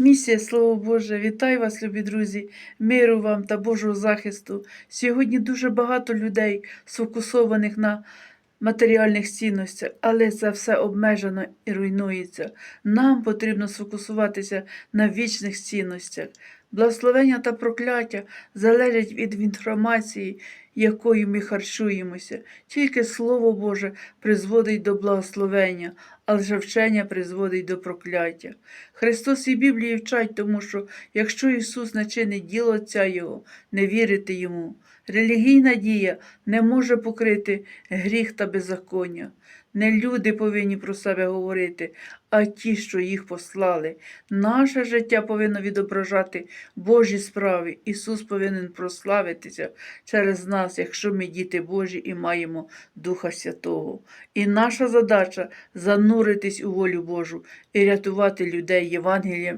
Місія, Слово Боже, вітаю вас, любі друзі, миру вам та Божого захисту. Сьогодні дуже багато людей сфокусованих на матеріальних цінностях, але це все обмежено і руйнується. Нам потрібно сфокусуватися на вічних цінностях. Благословення та прокляття залежать від інформації, якою ми харчуємося. Тільки Слово Боже призводить до благословення, а лжевчення призводить до прокляття. Христос і Біблії вчать, тому що якщо Ісус не чинить діло Отця Його, не вірити Йому. Релігійна дія не може покрити гріх та беззаконня. Не люди повинні про себе говорити, а ті, що їх послали. Наше життя повинно відображати Божі справи. Ісус повинен прославитися через нас, якщо ми діти Божі і маємо Духа Святого. І наша задача зануритись у волю Божу і рятувати людей Євангелієм